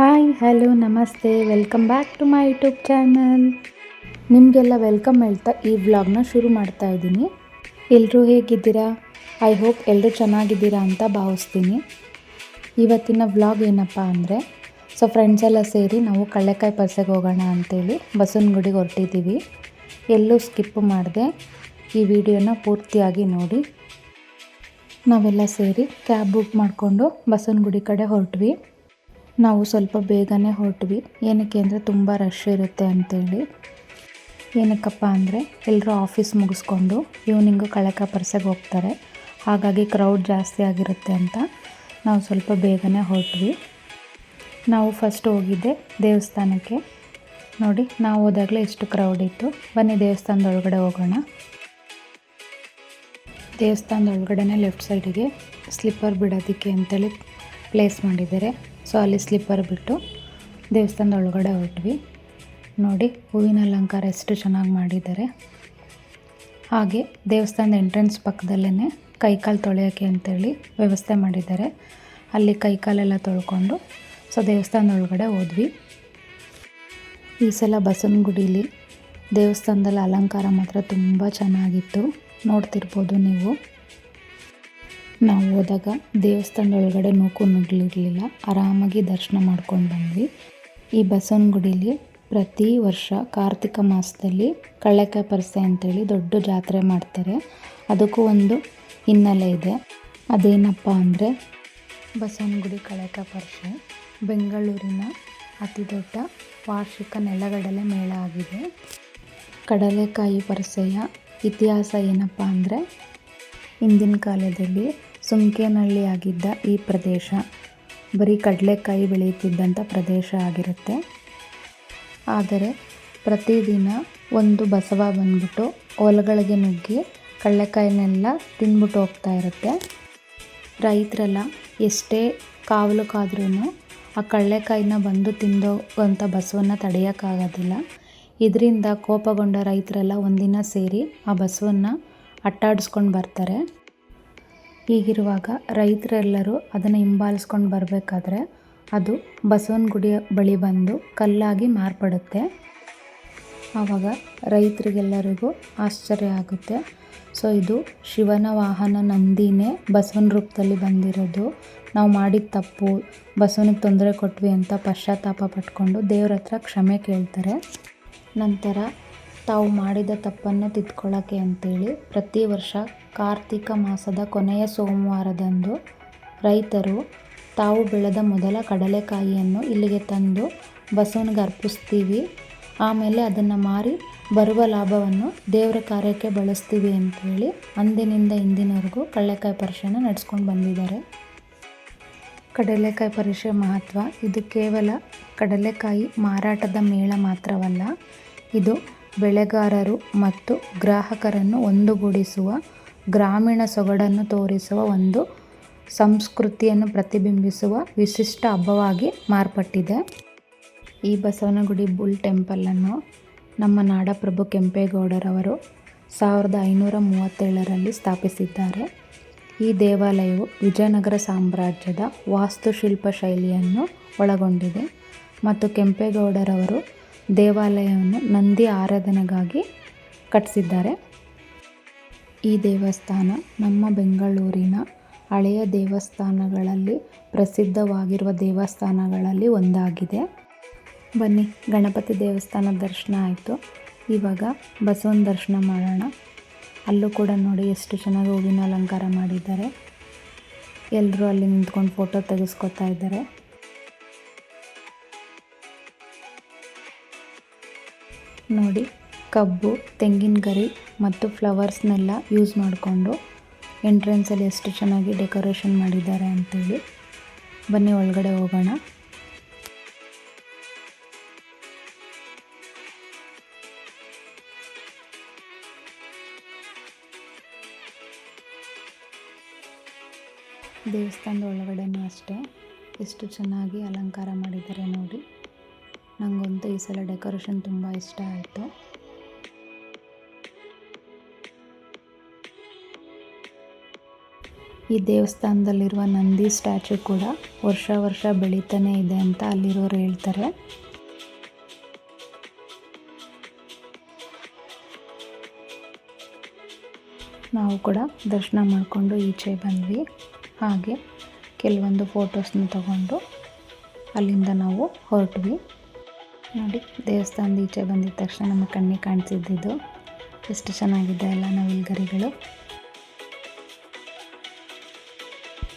Hi, hello, ನಮಸ್ತೆ. Welcome back to my YouTube channel ನಿಮಗೆಲ್ಲ welcome ಹೇಳ್ತಾ ಈ ವ್ಲಾಗ್ನ ಶುರು ಮಾಡ್ತಾ ಇದ್ದೀನಿ. ಎಲ್ಲರೂ ಹೇಗಿದ್ದೀರಾ? ಐ ಹೋಪ್ ಎಲ್ಲರೂ ಚೆನ್ನಾಗಿದ್ದೀರಾ ಅಂತ ಭಾವಿಸ್ತೀನಿ. ಇವತ್ತಿನ ವ್ಲಾಗ್ ಏನಪ್ಪ ಅಂದರೆ ಸೊ ಫ್ರೆಂಡ್ಸ್ ಎಲ್ಲ ಸೇರಿ ನಾವು ಕಳ್ಳೆಕಾಯಿ ಪರ್ಸೆಗೆ ಹೋಗೋಣ ಅಂತೇಳಿ ಬಸವನಗುಡಿಗೆ ಹೊರಟಿದ್ದೀವಿ ಎಲ್ಲೂ ಸ್ಕಿಪ್ ಮಾಡಿದೆ. ಈ ವಿಡಿಯೋನ ಪೂರ್ತಿಯಾಗಿ ನೋಡಿ. ನಾವೆಲ್ಲ ಸೇರಿ ಕ್ಯಾಬ್ ಬುಕ್ ಮಾಡಿಕೊಂಡು ಬಸವನಗುಡಿ ಕಡೆ ಹೊರಟ್ವಿ. ನಾವು ಸ್ವಲ್ಪ ಬೇಗನೆ ಹೊರಟ್ವಿ. ಏನಕ್ಕೆ ಅಂದರೆ ತುಂಬ ರಶ್ ಇರುತ್ತೆ ಅಂತೇಳಿ. ಏನಕ್ಕಪ್ಪ ಅಂದರೆ ಎಲ್ಲರೂ ಆಫೀಸ್ ಮುಗಿಸ್ಕೊಂಡು ಈವ್ನಿಂಗು ಕಳಕ ಪರ್ಸೆಗೆ ಹೋಗ್ತಾರೆ. ಹಾಗಾಗಿ ಕ್ರೌಡ್ ಜಾಸ್ತಿ ಆಗಿರುತ್ತೆ ಅಂತ ನಾವು ಸ್ವಲ್ಪ ಬೇಗನೆ ಹೊರಟ್ವಿ. ನಾವು ಫಸ್ಟ್ ಹೋಗಿದ್ದೆ ದೇವಸ್ಥಾನಕ್ಕೆ. ನೋಡಿ, ನಾವು ಹೋದಾಗಲೇ ಎಷ್ಟು ಕ್ರೌಡ್ ಇತ್ತು. ಬನ್ನಿ ದೇವಸ್ಥಾನದ ಒಳಗಡೆ ಹೋಗೋಣ ದೇವಸ್ಥಾನದ ಲೆಫ್ಟ್ ಸೈಡಿಗೆ ಸ್ಲಿಪ್ಪರ್ ಬಿಡೋದಕ್ಕೆ ಅಂತೇಳಿ ಪ್ಲೇಸ್ ಮಾಡಿದ್ದಾರೆ. ಸೊ ಅಲ್ಲಿ ಸ್ಲಿಪ್ಪರ್ ಬಿಟ್ಟು ದೇವಸ್ಥಾನದ ಒಳಗಡೆ ಹೊರಟ್ವಿ. ನೋಡಿ, ಹೂವಿನ ಅಲಂಕಾರ ಎಷ್ಟು ಚೆನ್ನಾಗಿ ಮಾಡಿದ್ದಾರೆ. ಹಾಗೆ ದೇವಸ್ಥಾನದ ಎಂಟ್ರೆನ್ಸ್ ಪಕ್ಕದಲ್ಲೇ ಕೈಕಾಲು ತೊಳೆಯೋಕ್ಕೆ ಅಂತೇಳಿ ವ್ಯವಸ್ಥೆ ಮಾಡಿದ್ದಾರೆ. ಅಲ್ಲಿ ಕೈಕಾಲೆಲ್ಲ ತೊಳ್ಕೊಂಡು ಸೊ ದೇವಸ್ಥಾನದ ಒಳಗಡೆ ಹೋದ್ವಿ. ಈ ಸಲ ಬಸವನಗುಡೀಲಿ ದೇವಸ್ಥಾನದಲ್ಲಿ ಅಲಂಕಾರ ಮಾತ್ರ ತುಂಬ ಚೆನ್ನಾಗಿತ್ತು. ನೋಡ್ತಿರ್ಬೋದು ನೀವು. ನಾವು ಹೋದಾಗ ದೇವಸ್ಥಾನದ ಒಳಗಡೆ ನೂಕು ನುಗ್ಲಿರಲಿಲ್ಲ. ಆರಾಮಾಗಿ ದರ್ಶನ ಮಾಡ್ಕೊಂಡು ಬಂದ್ವಿ. ಈ ಬಸವನಗುಡೀಲಿ ಪ್ರತಿ ವರ್ಷ ಕಾರ್ತಿಕ ಮಾಸದಲ್ಲಿ ಕಳ್ಳೆಕಾಯಿ ಪರಿಸೆ ಅಂತೇಳಿ ದೊಡ್ಡ ಜಾತ್ರೆ ಮಾಡ್ತಾರೆ. ಅದಕ್ಕೂ ಒಂದು ಹಿನ್ನೆಲೆ ಇದೆ. ಅದೇನಪ್ಪ ಅಂದರೆ ಬಸವನಗುಡಿ ಕಳ್ಳೆಕಾಯಿ ಪರಿಷೆ ಬೆಂಗಳೂರಿನ ಅತಿ ದೊಡ್ಡ ವಾರ್ಷಿಕ ನೆಲಗಡಲೆ ಮೇಳ ಆಗಿದೆ. ಕಡಲೆಕಾಯಿ ಪರಿಸೆಯ ಇತಿಹಾಸ ಏನಪ್ಪ ಅಂದರೆ ಹಿಂದಿನ ಕಾಲದಲ್ಲಿ ಸುಂಕೇನಹಳ್ಳಿ ಆಗಿದ್ದ ಈ ಪ್ರದೇಶ ಬರೀ ಕಡಲೆಕಾಯಿ ಬೆಳೆಯುತ್ತಿದ್ದಂಥ ಪ್ರದೇಶ ಆಗಿರುತ್ತೆ. ಆದರೆ ಪ್ರತಿದಿನ ಒಂದು ಬಸವ ಬಂದ್ಬಿಟ್ಟು ಹೊಲಗಳಿಗೆ ನುಗ್ಗಿ ಕಡಲೆಕಾಯಿನೆಲ್ಲ ತಿಂದ್ಬಿಟ್ಟು ಹೋಗ್ತಾ ಇರುತ್ತೆ. ರೈತರೆಲ್ಲ ಎಷ್ಟೇ ಕಾವಲು ಕಾದ್ರೂ ಆ ಕಡಲೆಕಾಯಿನ ಬಂದು ತಿಂದೋಗುವಂಥ ಬಸವನ್ನ ತಡೆಯೋಕ್ಕಾಗೋದಿಲ್ಲ. ಇದರಿಂದ ಕೋಪಗೊಂಡ ರೈತರೆಲ್ಲ ಒಂದಿನ ಸೇರಿ ಆ ಬಸವನ್ನ ಅಟ್ಟಾಡಿಸ್ಕೊಂಡು ಬರ್ತಾರೆ. ಹೀಗಿರುವಾಗ ರೈತರೆಲ್ಲರೂ ಅದನ್ನು ಹಿಂಬಾಲಿಸ್ಕೊಂಡು ಬರಬೇಕಾದ್ರೆ ಅದು ಬಸವನಗುಡಿಯ ಬಳಿ ಬಂದು ಕಲ್ಲಾಗಿ ಮಾರ್ಪಡುತ್ತೆ. ಆವಾಗ ರೈತರಿಗೆಲ್ಲರಿಗೂ ಆಶ್ಚರ್ಯ ಆಗುತ್ತೆ. ಸೊ, ಇದು ಶಿವನ ವಾಹನ ನಂದಿನೇ ಬಸವನ ರೂಪದಲ್ಲಿ ಬಂದಿರೋದು. ನಾವು ಮಾಡಿದ ತಪ್ಪು, ಬಸವನಿಗೆ ತೊಂದರೆ ಕೊಟ್ವಿ ಅಂತ ಪಶ್ಚಾತ್ತಾಪ ಪಟ್ಕೊಂಡು ದೇವ್ರ ಹತ್ರ ಕ್ಷಮೆ ಕೇಳ್ತಾರೆ. ನಂತರ ತಾವು ಮಾಡಿದ ತಪ್ಪನ್ನು ತಿದ್ಕೊಳ್ಳೋಕ್ಕೆ ಅಂತೇಳಿ ಪ್ರತಿ ವರ್ಷ ಕಾರ್ತಿಕ ಮಾಸದ ಕೊನೆಯ ಸೋಮವಾರದಂದು ರೈತರು ತಾವು ಬೆಳೆದ ಮೊದಲ ಕಡಲೆಕಾಯಿಯನ್ನು ಇಲ್ಲಿಗೆ ತಂದು ಬಸವನಿಗೆ ಅರ್ಪಿಸ್ತೀವಿ. ಆಮೇಲೆ ಅದನ್ನು ಮಾರಿ ಬರುವ ಲಾಭವನ್ನು ದೇವರ ಕಾರ್ಯಕ್ಕೆ ಬಳಸ್ತೀವಿ ಅಂತೇಳಿ ಅಂದಿನಿಂದ ಇಂದಿನವರೆಗೂ ಕಡಲೆಕಾಯಿ ಪರಿಷೆನ ನಡೆಸ್ಕೊಂಡು ಬಂದಿದ್ದಾರೆ. ಕಡಲೆಕಾಯಿ ಪರಿಷೆ ಮಹತ್ವ, ಇದು ಕೇವಲ ಕಡಲೆಕಾಯಿ ಮಾರಾಟದ ಮೇಳ ಮಾತ್ರವಲ್ಲ, ಇದು ಬೆಳೆಗಾರರು ಮತ್ತು ಗ್ರಾಹಕರನ್ನು ಒಂದುಗೂಡಿಸುವ ಗ್ರಾಮೀಣ ಸೊಗಡನ್ನು ತೋರಿಸುವ ಒಂದು ಸಂಸ್ಕೃತಿಯನ್ನು ಪ್ರತಿಬಿಂಬಿಸುವ ವಿಶಿಷ್ಟ ಹಬ್ಬವಾಗಿ ಮಾರ್ಪಟ್ಟಿದೆ. ಈ ಬಸವನಗುಡಿ ಬುಲ್ ಟೆಂಪಲನ್ನು ನಮ್ಮ ನಾಡಪ್ರಭು ಕೆಂಪೇಗೌಡರವರು ಸಾವಿರದ ಐನೂರ ಮೂವತ್ತೇಳರಲ್ಲಿ ಸ್ಥಾಪಿಸಿದ್ದಾರೆ. ಈ ದೇವಾಲಯವು ವಿಜಯನಗರ ಸಾಮ್ರಾಜ್ಯದ ವಾಸ್ತುಶಿಲ್ಪ ಶೈಲಿಯನ್ನು ಒಳಗೊಂಡಿದೆ ಮತ್ತು ಕೆಂಪೇಗೌಡರವರು ದೇವಾಲಯವನ್ನು ನಂದಿ ಆರಾಧನೆಗಾಗಿ ಕಟ್ಟಿಸಿದ್ದಾರೆ. ಈ ದೇವಸ್ಥಾನ ನಮ್ಮ ಬೆಂಗಳೂರಿನ ಹಳೆಯ ದೇವಸ್ಥಾನಗಳಲ್ಲಿ ಪ್ರಸಿದ್ಧವಾಗಿರುವ ದೇವಸ್ಥಾನಗಳಲ್ಲಿ ಒಂದಾಗಿದೆ. ಬನ್ನಿ, ಗಣಪತಿ ದೇವಸ್ಥಾನದ ದರ್ಶನ ಆಯಿತು. ಇವಾಗ ಬಸವನ ದರ್ಶನ ಮಾಡೋಣ. ಅಲ್ಲೂ ಕೂಡ ನೋಡಿ ಎಷ್ಟು ಚೆನ್ನಾಗಿ ಹೂವಿನ ಅಲಂಕಾರ ಮಾಡಿದ್ದಾರೆ. ಎಲ್ಲರೂ ಅಲ್ಲಿ ನಿಂತ್ಕೊಂಡು ಫೋಟೋ ತೆಗೆಸ್ಕೊತಾ ಇದ್ದಾರೆ. ನೋಡಿ, ಕಬ್ಬು ತೆಂಗಿನ ಗರಿ ಮತ್ತು ಫ್ಲವರ್ಸ್ನೆಲ್ಲ ಯೂಸ್ ಮಾಡಿಕೊಂಡು ಎಂಟ್ರೆನ್ಸಲ್ಲಿ ಎಷ್ಟು ಚೆನ್ನಾಗಿ ಡೆಕೋರೇಷನ್ ಮಾಡಿದ್ದಾರೆ ಅಂತೇಳಿ ಬನ್ನಿ ಒಳಗಡೆ ಹೋಗೋಣ. ದೇವಸ್ಥಾನದ ಒಳಗಡೆನೂ ಅಷ್ಟೇ, ಎಷ್ಟು ಚೆನ್ನಾಗಿ ಅಲಂಕಾರ ಮಾಡಿದ್ದಾರೆ ನೋಡಿ. ನನಗಂತೂ ಈ ಸಲ ಡೆಕೋರೇಷನ್ ತುಂಬ ಇಷ್ಟ ಆಯಿತು. ಈ ದೇವಸ್ಥಾನದಲ್ಲಿರುವ ನಂದಿ ಸ್ಟ್ಯಾಚು ಕೂಡ ವರ್ಷ ವರ್ಷ ಬೆಳೀತಾನೆ ಇದೆ ಅಂತ ಅಲ್ಲಿರೋರು ಹೇಳ್ತಾರೆ. ನಾವು ಕೂಡ ದರ್ಶನ ಮಾಡಿಕೊಂಡು ಈಚೆ ಬಂದ್ವಿ. ಹಾಗೆ ಕೆಲವೊಂದು ಫೋಟೋಸ್ನ ತಗೊಂಡು ಅಲ್ಲಿಂದ ನಾವು ಹೊರಟ್ವಿ. ನೋಡಿ, ದೇವಸ್ಥಾನದ ಈಚೆ ಬಂದಿದ ತಕ್ಷಣ ನಮ್ಮ ಕಣ್ಣಿಗೆ ಕಾಣಿಸಿದ್ದು ಎಷ್ಟು ಚೆನ್ನಾಗಿದೆ ಎಲ್ಲ ನವಿಲ್ಗರಿಗಳು.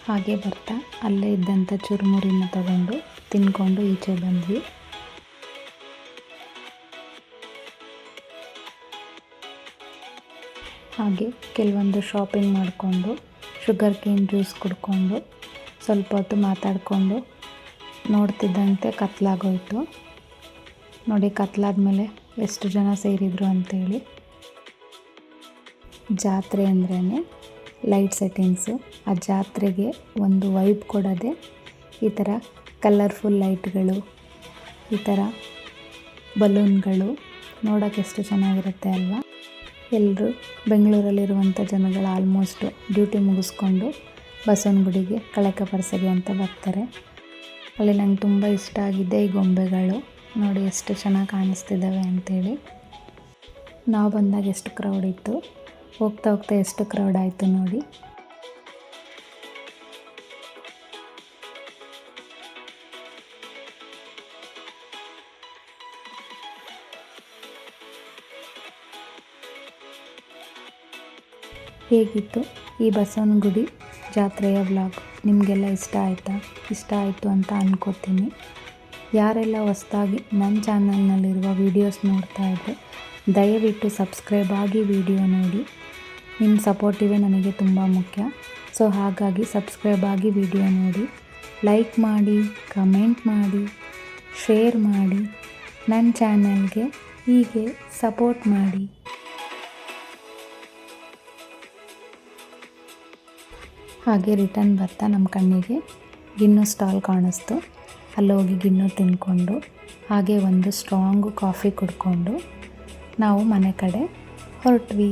ಹಾಗೆ ಬರ್ತಾ, ಅಲ್ಲೇ ಇದ್ದಂಥ ಚುರುಮುರಿನ ತಗೊಂಡು ತಿನ್ಕೊಂಡು ಈಚೆ ಬಂದ್ವಿ. ಹಾಗೆ ಕೆಲವೊಂದು ಶಾಪಿಂಗ್ ಮಾಡಿಕೊಂಡು ಶುಗರ್ ಕೇನ್ ಜ್ಯೂಸ್ ಕುಡ್ಕೊಂಡು, ಸ್ವಲ್ಪ ಹೊತ್ತು ಮಾತಾಡಿಕೊಂಡು ನೋಡ್ತಿದ್ದಂತೆ ಕತ್ಲಾಗೋಯಿತು. ನೋಡಿ ಕತ್ಲಾದ ಮೇಲೆ ಎಷ್ಟು ಜನ ಸೇರಿದರು ಅಂತೇಳಿ. ಜಾತ್ರೆ ಅಂದ್ರೇ ಲೈಟ್ ಸೆಟ್ಟಿಂಗ್ಸು, ಆ ಜಾತ್ರೆಗೆ ಒಂದು ವೈಬ್ ಕೊಡೋದೆ ಈ ಥರ ಕಲರ್ಫುಲ್ ಲೈಟ್ಗಳು ಈ ಥರ ಬಲೂನ್ಗಳು ನೋಡೋಕೆ ಎಷ್ಟು ಚೆನ್ನಾಗಿರುತ್ತೆ ಅಲ್ವಾ? ಎಲ್ಲರೂ ಬೆಂಗಳೂರಲ್ಲಿರುವಂಥ ಜನಗಳು ಆಲ್ಮೋಸ್ಟು ಡ್ಯೂಟಿ ಮುಗಿಸ್ಕೊಂಡು ಬಸವನಗುಡಿಗೆ ಕಳಕ ಪರಸಗೆ ಅಂತ ಬರ್ತಾರೆ. ಅಲ್ಲಿ ನಂಗೆ ತುಂಬ ಇಷ್ಟ ಆಗಿದೆ ಈ ಗೊಂಬೆಗಳು. ನೋಡಿ ಎಷ್ಟು ಚೆನ್ನಾಗಿ ಕಾಣಿಸ್ತಿದ್ದಾವೆ ಅಂಥೇಳಿ ನಾವು ಬಂದಾಗ ಎಷ್ಟು ಕ್ರೌಡ್ ಇತ್ತು? ಹೋಗ್ತಾ ಹೋಗ್ತಾ ಎಷ್ಟು ಕ್ರೌಡ್ ಆಯಿತು ನೋಡಿ. ಹೇಗಿತ್ತು ಈ ಬಸವನಗುಡಿ ಜಾತ್ರೆಯ ವ್ಲಾಗ್ ನಿಮಗೆಲ್ಲ ಇಷ್ಟ ಆಯಿತಾ? ಇಷ್ಟ ಆಯಿತು ಅಂತ ಅಂದ್ಕೋತೀನಿ ಯಾರೆಲ್ಲ ಹೊಸದಾಗಿ ನನ್ನ ಚಾನಲ್ನಲ್ಲಿರುವ ವೀಡಿಯೋಸ್ ನೋಡ್ತಾ ಇದ್ದರೆ ದಯವಿಟ್ಟು ಸಬ್ಸ್ಕ್ರೈಬ್ ಆಗಿ ವಿಡಿಯೋ ನೋಡಿ. ನಿಮ್ಮ ಸಪೋರ್ಟಿವೇ ನನಗೆ ತುಂಬ ಮುಖ್ಯ. ಸೊ ಹಾಗಾಗಿ ಸಬ್ಸ್ಕ್ರೈಬ್ ಆಗಿ ವಿಡಿಯೋ ನೋಡಿ. ಲೈಕ್ ಮಾಡಿ ಕಮೆಂಟ್ ಮಾಡಿ ಶೇರ್ ಮಾಡಿ ನನ್ನ ಚಾನಲ್ಗೆ ಹೀಗೆ ಸಪೋರ್ಟ್ ಮಾಡಿ. ಹಾಗೆ ರಿಟರ್ನ್ ಬರ್ತಾ ನಮ್ಮ ಕಣ್ಣಿಗೆ. ಗಿನ್ನು ಸ್ಟಾಲ್ ಕಾಣಿಸ್ತು. ಅಲ್ಲೋಗಿ ಗಿನ್ನು ತಿಂದ್ಕೊಂಡು ಹಾಗೆ ಒಂದು ಸ್ಟ್ರಾಂಗು ಕಾಫಿ ಕುಡ್ಕೊಂಡು, ನಾವು ಮನೆ ಕಡೆ ಹೊರಟ್ವಿ.